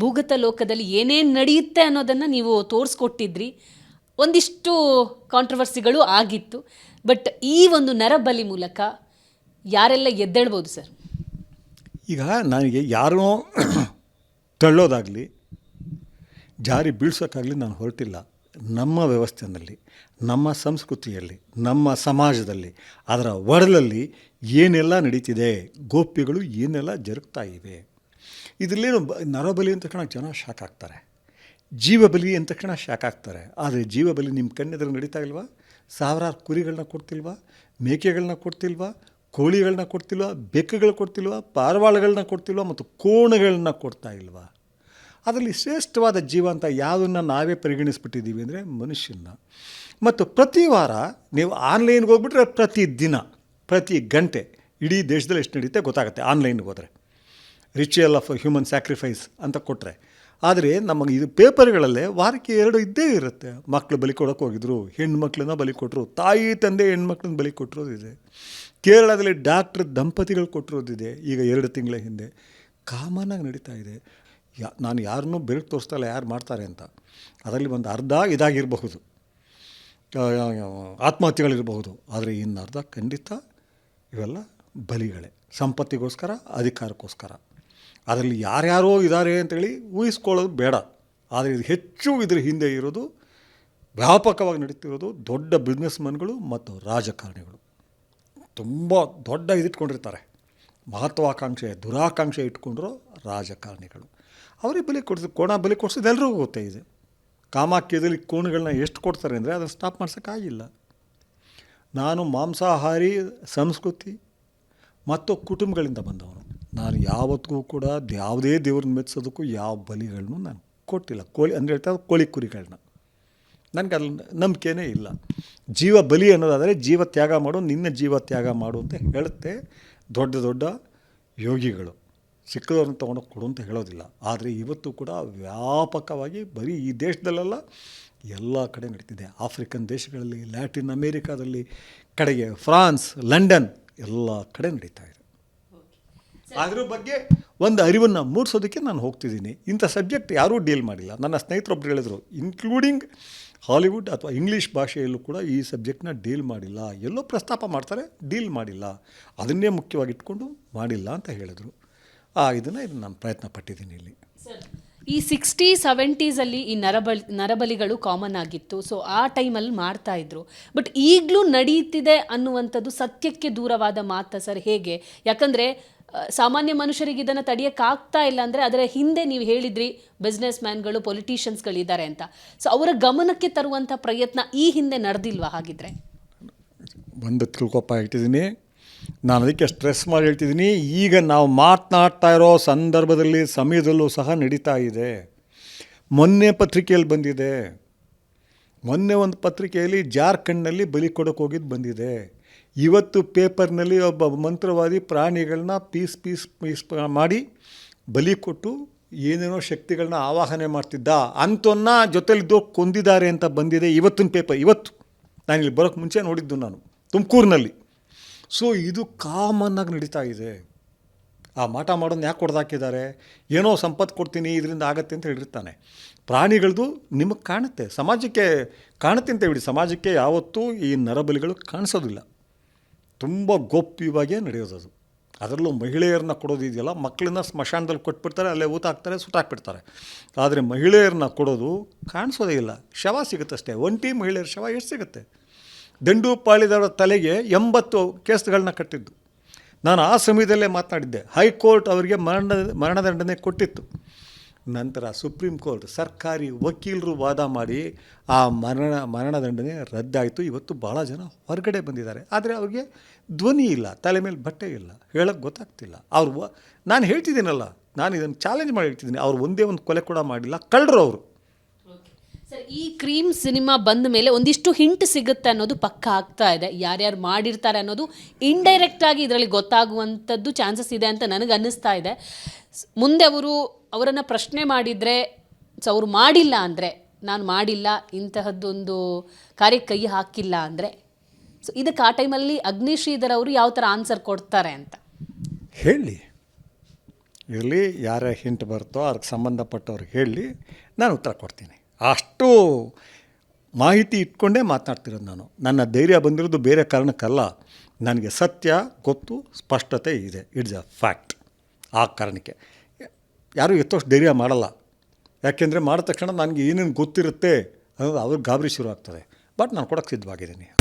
ಭೂಗತ ಲೋಕದಲ್ಲಿ ಏನೇನು ನಡೆಯುತ್ತೆ ಅನ್ನೋದನ್ನು ನೀವು ತೋರಿಸ್ಕೊಟ್ಟಿದ್ರಿ. ಒಂದಿಷ್ಟು ಕಾಂಟ್ರವರ್ಸಿಗಳು ಆಗಿತ್ತು. ಬಟ್ ಈ ಒಂದು ನರಬಲಿ ಮೂಲಕ ಯಾರೆಲ್ಲ ಎದ್ದೇಳ್ಬೋದು ಸರ್? ಈಗ ನನಗೆ ಯಾರೋ ತಳ್ಳೋದಾಗಲಿ, ಜಾರಿ ಬೀಳ್ಸೋಕ್ಕಾಗಲಿ ನಾನು ಹೊರಟಿಲ್ಲ. ನಮ್ಮ ವ್ಯವಸ್ಥೆಯಲ್ಲಿ, ನಮ್ಮ ಸಂಸ್ಕೃತಿಯಲ್ಲಿ, ನಮ್ಮ ಸಮಾಜದಲ್ಲಿ, ಅದರ ಒಡಲಲ್ಲಿ ಏನೆಲ್ಲ ನಡೀತಿದೆ, ಗೋಪ್ಯಗಳು ಏನೆಲ್ಲ ಜರುಗ್ತಾ ಇವೆ? ಇದರಲ್ಲೇನು ನರಬಲಿ ಅಂತ ತಕ್ಷಣ ಜನ ಶಾಕ್ ಆಗ್ತಾರೆ. ಜೀವಬಲಿ ಅಂದ ತಕ್ಷಣ ಶಾಕ್ ಆಗ್ತಾರೆ. ಆದರೆ ಜೀವಬಲಿ ನಿಮ್ಮ ಕಣ್ಣೆದುರು ನಡೀತಾ ಇಲ್ವಾ? ಸಾವಿರಾರು ಕುರಿಗಳನ್ನ ಕೊಡ್ತಿಲ್ವಾ? ಮೇಕೆಗಳನ್ನ ಕೊಡ್ತಿಲ್ವಾ? ಕೋಳಿಗಳನ್ನ ಕೊಡ್ತಿಲ್ವಾ? ಬೆಕ್ಕುಗಳು ಕೊಡ್ತಿಲ್ವಾ? ಪಾರವಾಳಗಳನ್ನ ಕೊಡ್ತಿಲ್ವಾ? ಮತ್ತು ಕೋಣಗಳನ್ನ ಕೊಡ್ತಾ ಇಲ್ವಾ? ಅದರಲ್ಲಿ ಶ್ರೇಷ್ಠವಾದ ಜೀವ ಅಂತ ಯಾವುದನ್ನು ನಾವೇ ಪರಿಗಣಿಸ್ಬಿಟ್ಟಿದ್ದೀವಿ ಅಂದರೆ ಮನುಷ್ಯನ ಮತ್ತು ಪ್ರತಿ ವಾರ ನೀವು ಆನ್ಲೈನ್ಗೆ ಹೋಗ್ಬಿಟ್ರೆ ಪ್ರತಿ ದಿನ, ಪ್ರತಿ ಗಂಟೆ ಇಡೀ ದೇಶದಲ್ಲಿ ಎಷ್ಟು ನಡೀತೆ ಗೊತ್ತಾಗುತ್ತೆ, ಆನ್ಲೈನ್ಗೆ ಹೋದರೆ. ರಿಚುವಲ್ ಆಫ್ ಹ್ಯೂಮನ್ ಸ್ಯಾಕ್ರಿಫೈಸ್ ಅಂತ ಕೊಟ್ಟರೆ ಆದರೆ ನಮಗೆ ಇದು ಪೇಪರ್ಗಳಲ್ಲೇ ವಾರಕ್ಕೆ ಎರಡು ಇದ್ದೇ ಇರುತ್ತೆ. ಮಕ್ಕಳು ಬಲಿ ಕೊಡೋಕೆ ಹೋಗಿದ್ರು, ಹೆಣ್ಮಕ್ಳನ್ನ ಬಲಿ ಕೊಟ್ಟರು ತಾಯಿ, ತಂದೆ, ಹೆಣ್ಮಕ್ಳನ್ನ ಬಲಿ ಕೊಟ್ಟಿರೋದಿದೆ. ಕೇರಳದಲ್ಲಿ ಡಾಕ್ಟ್ರ್ ದಂಪತಿಗಳು ಕೊಟ್ಟಿರೋದಿದೆ ಈಗ ಎರಡು ತಿಂಗಳ ಹಿಂದೆ. ಕಾಮನಾಗಿ ನಡೀತಾ ಇದೆ. ಯಾ, ನಾನು ಯಾರನ್ನೂ ಬೆರಳು ತೋರಿಸ್ತಾ ಇಲ್ಲ, ಯಾರು ಮಾಡ್ತಾರೆ ಅಂತ. ಅದರಲ್ಲಿ ಒಂದು ಅರ್ಧ ಇದಾಗಿರಬಹುದು. ಆತ್ಮಹತ್ಯೆಗಳಿರಬಹುದು. ಆದರೆ ಇನ್ನು ಅರ್ಧ ಖಂಡಿತ ಇವೆಲ್ಲ ಬಲಿಗಳೇ. ಸಂಪತ್ತಿಗೋಸ್ಕರ, ಅಧಿಕಾರಕ್ಕೋಸ್ಕರ. ಅದರಲ್ಲಿ ಯಾರ್ಯಾರೋ ಇದ್ದಾರೆ ಅಂತೇಳಿ ಊಹಿಸ್ಕೊಳ್ಳೋದು ಬೇಡ. ಆದರೆ ಇದು ಹೆಚ್ಚು ಇದ್ರ ಹಿಂದೆ ಇರೋದು, ವ್ಯಾಪಕವಾಗಿ ನಡೀತಿರೋದು ದೊಡ್ಡ ಬಿಸ್ನೆಸ್ಮನ್ಗಳು ಮತ್ತು ರಾಜಕಾರಣಿಗಳು. ತುಂಬ ದೊಡ್ಡ ಇದಿಟ್ಕೊಂಡಿರ್ತಾರೆ. ಮಹತ್ವಾಕಾಂಕ್ಷೆ, ದುರಾಕಾಂಕ್ಷೆ ಇಟ್ಕೊಂಡ್ರು ರಾಜಕಾರಣಿಗಳು. ಅವರಿಗೆ ಬಲಿ ಕೊಡ್ಸಿ, ಕೋಣ ಬಲಿ ಕೊಡ್ಸೋದು ಎಲ್ರಿಗೂ ಗೊತ್ತೇ ಇದೆ. ಕಾಮಾಕ್ಯದಲ್ಲಿ ಕೋಣಗಳನ್ನ ಎಷ್ಟು ಕೊಡ್ತಾರೆ ಅಂದರೆ ಅದನ್ನು ಸ್ಟಾಪ್ ಮಾಡ್ಸೋಕ್ಕಾಗಿಲ್ಲ. ನಾನು ಮಾಂಸಾಹಾರಿ, ಸಂಸ್ಕೃತಿ ಮತ್ತು ಕುಟುಂಬಗಳಿಂದ ಬಂದವನು. ನಾನು ಯಾವತ್ತಿಗೂ ಕೂಡ ಯಾವುದೇ ದೇವ್ರನ್ನ ಮೆಚ್ಚೋದಕ್ಕೂ ಯಾವ ಬಲಿಗಳನ್ನೂ ನಾನು ಕೊಟ್ಟಿಲ್ಲ. ಕೋಳಿ ಅಂದರೆ ಹೇಳ್ತಾರೆ ಕೋಳಿ ಕುರಿಗಳನ್ನ. ನನಗೆ ಅಲ್ಲಿ ನಂಬಿಕೆನೇ ಇಲ್ಲ. ಜೀವ ಬಲಿ ಅನ್ನೋದಾದರೆ ಜೀವ ತ್ಯಾಗ ಮಾಡು, ನಿನ್ನ ಜೀವ ತ್ಯಾಗ ಮಾಡು ಅಂತ ಹೇಳುತ್ತೆ ದೊಡ್ಡ ದೊಡ್ಡ ಯೋಗಿಗಳು. ಸಿಕ್ಕದವ್ರನ್ನ ತೊಗೊಂಡೋಗಿ ಕೊಡು ಅಂತ ಹೇಳೋದಿಲ್ಲ. ಆದರೆ ಇವತ್ತು ಕೂಡ ವ್ಯಾಪಕವಾಗಿ ಬರೀ ಈ ದೇಶದಲ್ಲೆಲ್ಲ ಎಲ್ಲ ಕಡೆ ನಡೀತಿದೆ. ಆಫ್ರಿಕನ್ ದೇಶಗಳಲ್ಲಿ, ಲ್ಯಾಟಿನ್ ಅಮೇರಿಕಾದಲ್ಲಿ, ಕಡೆಗೆ ಫ್ರಾನ್ಸ್, ಲಂಡನ್ ಎಲ್ಲ ಕಡೆ ನಡೀತಾ ಇದೆ. ಅದ್ರ ಬಗ್ಗೆ ಒಂದು ಅರಿವನ್ನು ಮೂಡಿಸೋದಕ್ಕೆ ನಾನು ಹೋಗ್ತಿದ್ದೀನಿ. ಇಂಥ ಸಬ್ಜೆಕ್ಟ್ ಯಾರೂ ಡೀಲ್ ಮಾಡಿಲ್ಲ. ನನ್ನ ಸ್ನೇಹಿತರೊಬ್ರು ಹೇಳಿದರು, ಇನ್ಕ್ಲೂಡಿಂಗ್ ಹಾಲಿವುಡ್ ಅಥವಾ ಇಂಗ್ಲೀಷ್ ಭಾಷೆಯಲ್ಲೂ ಕೂಡ ಈ ಸಬ್ಜೆಕ್ಟ್ನ ಡೀಲ್ ಮಾಡಿಲ್ಲ. ಎಲ್ಲೋ ಪ್ರಸ್ತಾಪ ಮಾಡ್ತಾರೆ, ಡೀಲ್ ಮಾಡಿಲ್ಲ. ಅದನ್ನೇ ಮುಖ್ಯವಾಗಿ ಇಟ್ಕೊಂಡು ಮಾಡಿಲ್ಲ, ಅಂತ ಹೇಳಿದರು. ಆ, ಇದನ್ನು ಇದು ನಾನು ಪ್ರಯತ್ನ ಪಟ್ಟಿದ್ದೀನಿ ಇಲ್ಲಿ ಈ ಸಿಕ್ಸ್ಟಿ, ಸೆವೆಂಟೀಸಲ್ಲಿ ಈ ನರಬಲ್, ನರಬಲಿಗಳು ಕಾಮನ್ ಆಗಿತ್ತು. ಸೊ, ಆ ಟೈಮಲ್ಲಿ ಮಾಡ್ತಾ ಇದ್ರು. ಬಟ್ ಈಗಲೂ ನಡೀತಿದೆ ಅನ್ನುವಂಥದ್ದು ಸತ್ಯಕ್ಕೆ ದೂರವಾದ ಮಾತ ಸರ್ ಹೇಗೆ? ಯಾಕಂದರೆ ಸಾಮಾನ್ಯ ಮನುಷ್ಯರಿಗೆ ಇದನ್ನು ತಡೆಯೋಕ್ಕಾಗ್ತಾ ಇಲ್ಲ ಅಂದರೆ ಅದರ ಹಿಂದೆ ನೀವು ಹೇಳಿದ್ರಿ ಬಿಸ್ನೆಸ್ ಮ್ಯಾನ್ಗಳು ಪೊಲಿಟಿಷಿಯನ್ಸ್ಗಳಿದ್ದಾರೆ ಅಂತ. ಸೊ ಅವರ ಗಮನಕ್ಕೆ ತರುವಂಥ ಪ್ರಯತ್ನ ಈ ಹಿಂದೆ ನಡೆದಿಲ್ವಾ ಹಾಗಿದ್ರೆ? ಒಂದು ತಿಳ್ಕೊಪ್ಪ ಹೇಳ್ತಿದ್ದೀನಿ. ನಾನು ಅದಕ್ಕೆ ಸ್ಟ್ರೆಸ್ ಮಾಡಿ ಹೇಳ್ತಿದ್ದೀನಿ. ಈಗ ನಾವು ಮಾತನಾಡ್ತಾ ಇರೋ ಸಂದರ್ಭದಲ್ಲಿ, ಸಮಯದಲ್ಲೂ ಸಹ ನಡೀತಾ ಇದೆ. ಮೊನ್ನೆ ಪತ್ರಿಕೆಯಲ್ಲಿ ಬಂದಿದೆ. ಮೊನ್ನೆ ಒಂದು ಪತ್ರಿಕೆಯಲ್ಲಿ ಜಾರ್ಖಂಡ್ನಲ್ಲಿ ಬಲಿ ಕೊಡೋಕೆ ಹೋಗಿದ್ದು ಬಂದಿದೆ. ಇವತ್ತು ಪೇಪರ್ನಲ್ಲಿ ಒಬ್ಬ ಮಂತ್ರವಾದಿ ಪ್ರಾಣಿಗಳನ್ನ ಪೀಸ್ ಪೀಸ್ ಪೀಸ್ ಮಾಡಿ ಬಲಿ ಕೊಟ್ಟು ಏನೇನೋ ಶಕ್ತಿಗಳನ್ನ ಆವಾಹನೆ ಮಾಡ್ತಿದ್ದ. ಅಂಥವನ್ನ ಜೊತೆಲಿದ್ದು ಕೊಂದಿದ್ದಾರೆ ಅಂತ ಬಂದಿದೆ ಇವತ್ತಿನ ಪೇಪರ್, ಇವತ್ತು. ನಾನು ಇಲ್ಲಿ ಬರೋಕ್ಕೆ ಮುಂಚೆ ನೋಡಿದ್ದು ನಾನು, ತುಮಕೂರಿನಲ್ಲಿ. ಸೊ ಇದು ಕಾಮನ್ನಾಗಿ ನಡೀತಾ ಇದೆ. ಆ ಮಾಟ ಮಾಡೋದು ಯಾಕೆ ಕೊಡ್ದಾಕಿದ್ದಾರೆ ಏನೋ ಸಂಪತ್ತು ಕೊಡ್ತೀನಿ, ಇದರಿಂದ ಆಗತ್ತೆ ಅಂತ ಹೇಳಿರ್ತಾನೆ. ಪ್ರಾಣಿಗಳದು ನಿಮಗೆ ಕಾಣುತ್ತೆ. ಸಮಾಜಕ್ಕೆ ಕಾಣುತ್ತೆ ಅಂತ ಹೇಳಿ. ಸಮಾಜಕ್ಕೆ ಯಾವತ್ತೂ ಈ ನರಬಲಿಗಳು ಕಾಣಿಸೋದಿಲ್ಲ. ತುಂಬ ಗೋಪ್ಯವಾಗೇ ನಡೆಯೋದು ಅದು ಅದರಲ್ಲೂ ಮಹಿಳೆಯರನ್ನ ಕೊಡೋದು ಇದೆಯಲ್ಲ ಮಕ್ಕಳನ್ನ ಸ್ಮಶಾನದಲ್ಲಿ ಕೊಟ್ಬಿಡ್ತಾರೆ, ಅಲ್ಲೇ ಊತ ಹಾಕ್ತಾರೆ ಸುಟ್ಟಾಕ್ಬಿಡ್ತಾರೆ ಆದರೆ ಮಹಿಳೆಯರನ್ನ ಕೊಡೋದು ಕಾಣಿಸೋದೇ ಇಲ್ಲ. ಶವ ಸಿಗುತ್ತಷ್ಟೇ. ಒಂಟಿ ಮಹಿಳೆಯರ ಶವ ಎಷ್ಟು ಸಿಗುತ್ತೆ? ದಂಡು ಪಾಳಿದವರ ತಲೆಗೆ ಎಂಬತ್ತು ಕೇಸ್ಗಳನ್ನ ಕಟ್ಟಿದ್ದು. ನಾನು ಆ ಸಮಯದಲ್ಲೇ ಮಾತನಾಡಿದ್ದೆ. ಹೈಕೋರ್ಟ್ ಅವರಿಗೆ ಮರಣ, ಮರಣದಂಡನೆ ಕೊಟ್ಟಿತ್ತು. ನಂತರ ಸುಪ್ರೀಂ ಕೋರ್ಟ್ ಸರ್ಕಾರಿ ವಕೀಲರು ವಾದ ಮಾಡಿ ಆ ಮರಣ ಮರಣದಂಡನೆ ರದ್ದಾಯಿತು. ಇವತ್ತು ಭಾಳ ಜನ ಹೊರಗಡೆ ಬಂದಿದ್ದಾರೆ. ಆದರೆ ಅವ್ರಿಗೆ ಧ್ವನಿ ಇಲ್ಲ, ತಲೆ ಮೇಲೆ ಬಟ್ಟೆ ಇಲ್ಲ ಹೇಳೋಕ್ಕೆ ಗೊತ್ತಾಗ್ತಿಲ್ಲ. ಅವ್ರು ನಾನು ಹೇಳ್ತಿದ್ದೀನಲ್ಲ, ನಾನು ಇದನ್ನು ಚಾಲೆಂಜ್ ಮಾಡಿ ಹೇಳ್ತಿದ್ದೀನಿ. ಅವ್ರು ಒಂದೇ ಒಂದು ಕೊಲೆ ಕೂಡ ಮಾಡಿಲ್ಲ, ಕಳ್ಳರು ಅವರು. ಈ ಕ್ರೀಮ್ ಸಿನಿಮಾ ಬಂದ ಮೇಲೆ ಒಂದಿಷ್ಟು ಹಿಂಟ್ ಸಿಗುತ್ತೆ ಅನ್ನೋದು ಪಕ್ಕ ಆಗ್ತಾ ಇದೆ. ಯಾರ್ಯಾರು ಮಾಡಿರ್ತಾರೆ ಅನ್ನೋದು ಇಂಡೈರೆಕ್ಟ್ ಆಗಿ ಇದರಲ್ಲಿ ಗೊತ್ತಾಗುವಂಥದ್ದು ಚಾನ್ಸಸ್ ಇದೆ ಅಂತ ನನಗೆ ಅನ್ನಿಸ್ತಾ ಇದೆ ಮುಂದೆ ಅವರು ಅವರನ್ನು ಪ್ರಶ್ನೆ ಮಾಡಿದರೆ, ಸೊ, ಅವರು ಮಾಡಿಲ್ಲ ಅಂದರೆ, ನಾನು ಮಾಡಿಲ್ಲ, ಇಂತಹದ್ದೊಂದು ಕಾರ್ಯಕ್ಕೆ ಕೈ ಹಾಕಿಲ್ಲ ಅಂದರೆ? ಸೊ ಇದಕ್ಕೆ ಆ ಟೈಮಲ್ಲಿ ಅಗ್ನಿಶ್ರೀಧರ್ ಅವರು ಯಾವ ಥರ ಆನ್ಸರ್ ಕೊಡ್ತಾರೆ ಅಂತ. ಹೇಳಿ. ಇರಲಿ, ಯಾರ ಹಿಂಟ್ ಬರುತ್ತೋ ಅದಕ್ಕೆ ಸಂಬಂಧಪಟ್ಟವ್ರಿಗೆ ಹೇಳಿ, ನಾನು ಉತ್ತರ ಕೊಡ್ತೀನಿ. ಅಷ್ಟು ಮಾಹಿತಿ ಇಟ್ಕೊಂಡೇ ಮಾತನಾಡ್ತಿರೋದು ನಾನು. ನನ್ನ ಧೈರ್ಯ ಬಂದಿರೋದು ಬೇರೆ ಕಾರಣಕ್ಕಲ್ಲ. ನನಗೆ ಸತ್ಯ, ಗೊತ್ತು, ಸ್ಪಷ್ಟತೆ ಇದೆ. ಇಟ್ಸ್ ಅ ಫ್ಯಾಕ್ಟ್ ಆ ಕಾರಣಕ್ಕೆ. ಯಾರೂ ಎತ್ತೋಷ್ಟು ಧೈರ್ಯ ಮಾಡಲ್ಲ. ಯಾಕೆಂದರೆ ಮಾಡಿದ ತಕ್ಷಣ ನನಗೆ ಏನೇನು ಗೊತ್ತಿರುತ್ತೆ ಅನ್ನೋದು ಅವ್ರಿಗೆ ಗಾಬರಿ ಶುರು ಆಗ್ತದೆ ಬಟ್ ನಾನು ಕೊಡೋಕ್ಕೆ ಸಿದ್ಧವಾಗಿದ್ದೀನಿ.